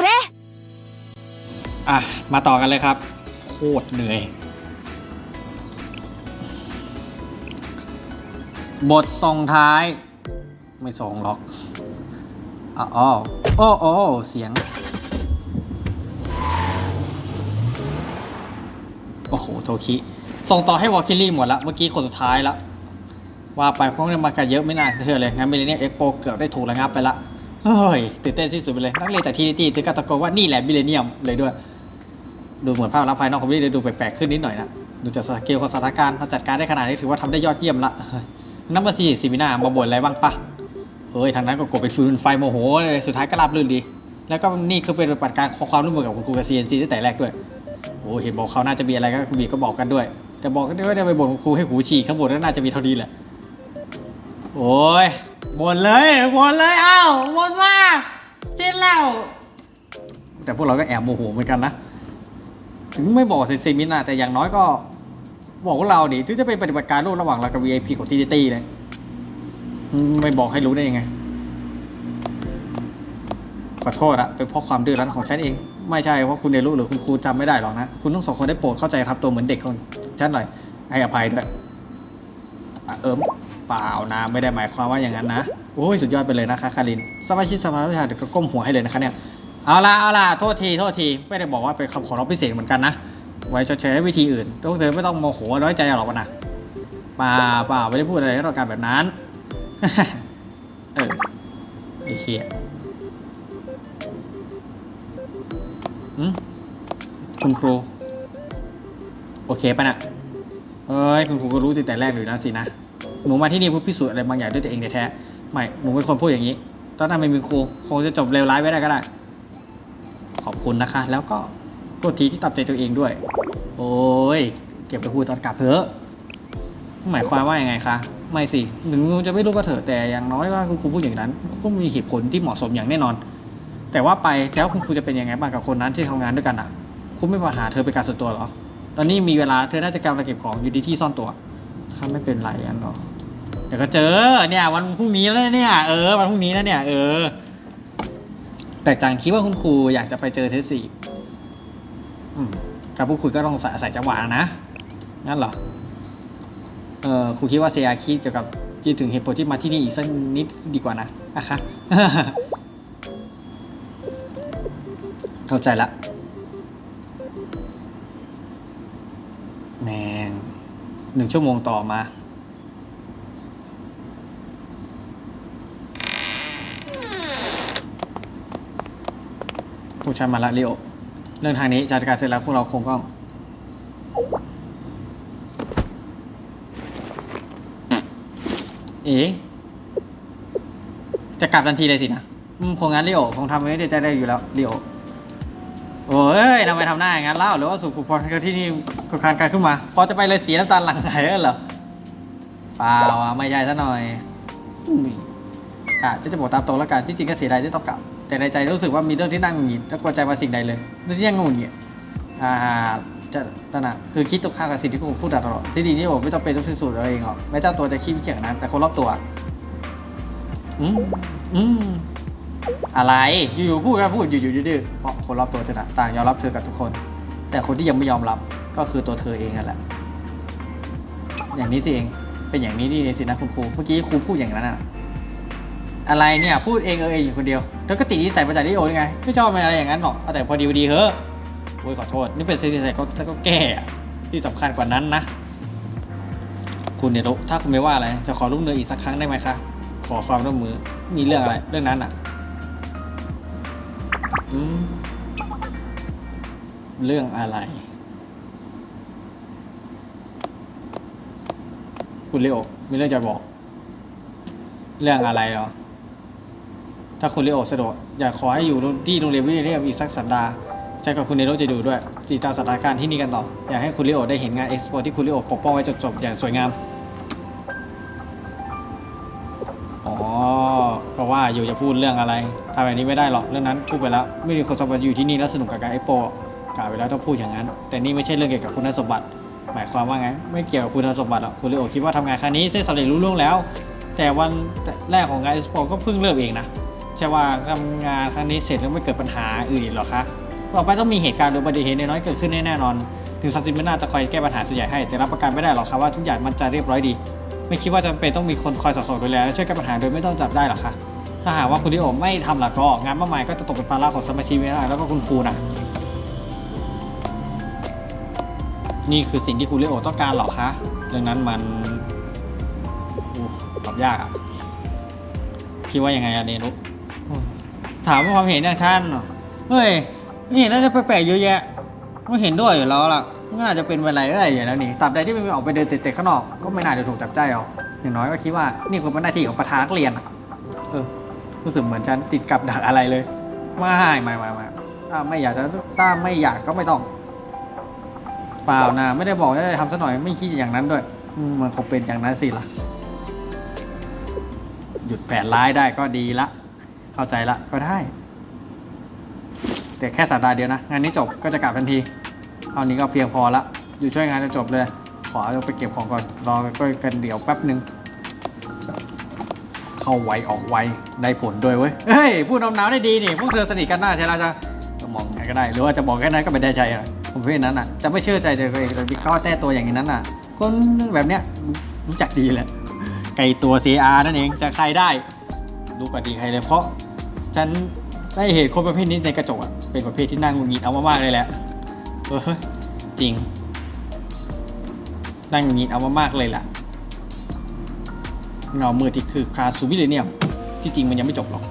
くれอะ มาต่อกันเลยครับ โคตรเหนื่อย บทส่งท้าย ไม่ส่งหรอกอ๋ออโอ้โอ้เสียง โอ้โห โทคิ ส่งต่อให้วอลคิลี่หมดละ เมื่อกี้คนสุดท้ายละ ว่าไปคงจะมากันเยอะไม่น่าเชื่อเลย งั้นเมเลเนียเอ็กโปเกือบได้ถูกระงับไปละ เฮ้ยตื่นเต้นที่สุดไปเลยนักเรียนจากทีนีถึงกับตะโกนว่านี่แหละมิเลเนียมเลยด้วย ดูเหมือนภาพลักษณ์ภายนอกของมิเลเนียมดูแปลกๆขึ้นนิดหน่อยนะดูจากสเกลของสถานการณ์ถ้าจัดการได้ขนาดนี้ถือว่าทำได้ยอดเยี่ยมละเฮ้ยนับมาสิซิมินามาบ่นอะไรบ้างปะเฮ้ยทางนั้นก็กดเป็นฟืนไฟโมโหเลยสุดท้ายก็ราบรื่นดี แล้วก็นี่คือเป็นปฏิบัติการขอความร่วมมือกับคุณครูกับ CNC ตั้งแต่แรกด้วยโอ้เห็นบอกเขาน่าจะมีอะไรก็คุณบีก็บอกกันด้วย แต่บอกกันด้วยว่าจะไปบ่นคุณครูให้หูฉีกข้างบนก็น่าจะมีเท่านี้แหละโอ้ย บ่นเลยบ่นเลยเอ้าบ่นมาจิ้นแล้ว แต่พวกเราก็แอบโมโหเหมือนกันนะ ถึงไม่บอกเซมินาแต่อย่างน้อยก็ บอกพวกเราดิถึงจะเป็นปฏิบัติการร่วมระหว่างเรากับ VIP ของทีตีเลยไม่บอกให้รู้ได้ยังไง ขอโทษอะเป็นเพราะความดื้อรั้นของฉันเอง ไม่ใช่ว่าคุณเนรุหรือคุณครูจำไม่ได้หรอกนะ คุณทั้งสองคนได้โปรดเข้าใจครับตัวเหมือนเด็กของฉันหน่อยให้อภัยด้วยอเอิม เปล่านะไม่ได้หมายความว่าอย่างนั้นนะโอ้ยสุดยอดไปเลยนะคะคารินสมาชิกสภาวิชาเด็กก็ก้มหัวให้เลยนะคะเนี่ยเอาละเอาละโทษทีโทษทีไม่ได้บอกว่าเป็นคำขอร้องพิเศษเหมือนกันนะไว้ชดเชยให้วิธีอื่นต้องเธอไม่ต้องโมโหน้อยใจหรอกนะเปล่าเปล่าไม่ได้พูดอะไรต้องการแบบนั้นเออไอ้เชี่ยคุณครู โอเคปะน่ะเอ้ย คุณครูก็รู้ตั้งแต่แรกอยู่นะสินะ หนูมาที่นี่เพื่อพิสูจน์อะไรบางอย่างด้วยตัวเองแท้ๆไม่หนูเป็นคนพูดอย่างนี้ตอนนั้นไม่มีครูคงจะจบเลวร้ายไว้ได้ก็ได้ ขอบคุณนะคะ แล้วก็โทษทีที่ตัดใจตัวเองด้วย โอ้ยเก็บไปพูดตอนกลับเถอะหมายความว่ายังไงคะไม่สิถึงจะไม่รู้ก็เถอะแต่อย่างน้อยว่าคุณครูพูดอย่างนั้นก็มีเหตุผลที่เหมาะสมอย่างแน่นอน แต่ว่าไปแล้วคุณครูจะเป็นยังไงบ้างกับคนนั้นที่ทำงานด้วยกันอะ คุณไม่มาหาเธอเป็นการส่วนตัวหรอ ตอนนี้มีเวลาเธอน่าจะกำลังเก็บของอยู่ดีที่ซ่อนตัว ข้าไม่เป็นไรอันหรอเดี๋ยวก็เจอเนี่ยวันพรุ่งนี้แล้วเนี่ยเออวันพรุ่งนี้แล้วเนี่ยเออ แต่จังคิดว่าคุณครูอยากจะไปเจอเทสซี่การพูดคุยก็ต้องใส่จังหวะนะงั้นเหรอเออครูคิดว่าเซียคิดเกี่ยวกับคิดถึงเหตุผลที่มาที่นี่อีกสักนิดดีกว่านะอะคะเข้าใจละ หนึ่งชั่วโมงต่อมา ผู้ชายมาละเรียวเรื่องทางนี้จัดการเสร็จแล้วพวกเราคงก็เอ๋จะกลับทันทีเลยสินะอืมคงงั้นลิโอคงทำไม่ได้ใจได้อยู่แล้วลิโอ โอ้ยทำไมทำหน้าอย่างนั้นเล่าหรือว่าสุขุพรที่นี่กุคานการขึ้นมา พอจะไปเลยเสียน้ำตาลหลังไหลเหรอเปล่าอะไม่ใช่ซะหน่อยอะจะจะบอกตามตรงแล้วกันที่จริงก็เสียดายที่ต้องกลับ แต่ในใจรู้สึกว่ามีเรื่องที่นั่งหงุดหงิดและกวนใจมาสิ่งใดเลยเรื่องที่ยังงงเงียอ่าจะนั่นน่ะคือคิดตรงข้ามกับสิ่งที่ผมพูดตลอดที่ดีนี่ผมไม่ต้องเป็นต้องพิสูจน์ตัวเองหรอกแม้เจ้าตัวจะคิดเขียงนั้นแต่คนรอบตัว อืมอืม อะไร อยู่ๆพูดก็พูดอยู่ๆดื้อเพราะคนรอบตัวเธอนะต่างยอมรับเธอกับทุกคน แต่คนที่ยังไม่ยอมรับก็คือตัวเธอเองนั่นแหละ อย่างนี้สิเอง เป็นอย่างนี้นี่เองสินะคุณครู เมื่อกี้ครูพูดอย่างนั้นอะอะไรเนี่ยพูดเองเออเองอยู่คนเดียวเธอก็ติดนิสัยมาจากนิโอยังไง ไม่ชอบอะไรอย่างนั้นหรอกเอาแต่พอดีพอดีเฮ้อะโอ้ยขอโทษ นี่เป็นสิ่งที่ใส่ก็ก็แก้อะที่สำคัญกว่านั้นนะ คุณเนโรถ้าคุณไม่ว่าอะไร จะขอลูกเรืออีกสักครั้งได้ไหมคะ ขอความร่วมมือ มีเรื่องอะไร เรื่องนั้นอะ เรื่องอะไร คุณเลโอมีเรื่องจะบอก เรื่องอะไรเหรอ ถ้าคุณเลโอสะดวกอยากขอให้อยู่ที่โรงเรียนวิทยาเรียมอีกสักสัปดาห์ฉันกับคุณเนโรจะดูด้วยติดตามสถานการณ์ที่นี่กันต่อ อยากให้คุณเลโอได้เห็นงานเอ็กซ์โปที่คุณเลโอปกป้องไว้จบๆอย่างสวยงาม ว่าอยู่จะพูดเรื่องอะไรทำแบบนี้ไม่ได้หรอกเรื่องนั้นพูดไปแล้ว ไม่มีคนสมบัติอยู่ที่นี่แล้วสนุกกับการเอ็กโปกล่าวไปแล้วต้องพูดอย่างนั้น แต่นี่ไม่ใช่เรื่องเกี่ยวกับคุณสมบัติ หมายความว่าไง ไม่เกี่ยวกับคุณสมบัติหรอกคุณเลโอคิดว่าทำงานครั้งนี้เส้นสำเร็จรุ่ล่วงแล้ว แต่วันแรกของงานเอ็กโปก็เพิ่งเริ่มเองนะใช่ว่าทำงานครั้งนี้เสร็จแล้วไม่เกิดปัญหาอื่นหรอคะต่อไปต้องมีเหตุการณ์หรืออุบัติเหตุน้อยเกิดขึ้นแน่นอน ถึงซาซิมิน่าจะคอยแก้ปัญหาส่วนใหญ่ให้ แต่รับประกันไม่ได้หรอกครับว่าทุกอย่างมันจะเรียบร้อยดี ไม่คิดว่าจำเป็นต้องมีคนคอยสอดส่องดูแลและช่วยแก้ปัญหาโดยไม่ต้องจับได้หรอคะ ถ้าหากว่าคุณดิโอไม่ทำล่ะก็ งานมากมายก็จะตกเป็นภาระของสมาชิกไม่ได้แล้วก็คุณครูนะนี่คือสิ่งที่คุณลิโอต้องการเหรอคะเรื่องนั้นมันอู้ตอบยากอะคิดว่ายังไงอะเนรุถามว่าความเห็นอย่างฉันเหรอเฮ้ยไม่เห็นน่าจะแปลกๆเยอะแยะไม่เห็นด้วยอยู่แล้วล่ะมันก็น่าจะเป็นอะไรอะไรอย่างแล้วนี่ตราบใดที่ไม่ออกไปเดินเตะๆข้างนอกก็ไม่น่าจะถูกจับใจหรอกอย่างน้อยก็คิดว่านี่ควรเป็นหน้าที่ของประธานนักเรียนอะเออ รู้สึกเหมือนฉันติดกับดักอะไรเลย ไม่ไม่ไม่ไม่ถ้าไม่อยากจะถ้าไม่อยากก็ไม่ต้อง เปล่านะไม่ได้บอกได้ทำซะหน่อยไม่คิดอย่างนั้นด้วยมันคงเป็นอย่างนั้นสิละหยุดแผนร้ายได้ก็ดีละ เข้าใจละก็ได้ แต่แค่สัปดาห์เดียวนะ งานนี้จบก็จะกลับทันทีเท่านี้ก็เพียงพอละ อยู่ช่วยงานจะจบเลย ขอเอาไปเก็บของก่อน รอกันเดี๋ยวแป๊บหนึ่ง เข้าไวออกไวได้ผลด้วยเว้ย เฮ้ย พูดน้ำหนาวได้ดีนี่ พวกเธอสนิทกันน่าใช่แล้วจ้ะก็มองไงก็ได้ หรือว่าจะบอกแค่นั้นก็ไม่ได้ใจอะผมเพื่อนนั้นอะ จะไม่เชื่อใจตัวเองแต่บิ๊กก้าแต้ตัวอย่างนั้นอะ คนแบบเนี้ยรู้จักดีแหละ ไกลตัว CR นั่นเอง จะใครได้รู้กว่าดีใครเลย เพราะฉันได้เห็นคนประเภทนี้ในกระจกอะ เป็นประเภทที่นั่งงุดหงิดเอามากๆเลยแหละ เออจริงนั่งงุดหงิดเอามากๆเลยแหละ เงามืดที่คือคาซูวิเลเนียม ที่จริงมันยังไม่จบหรอก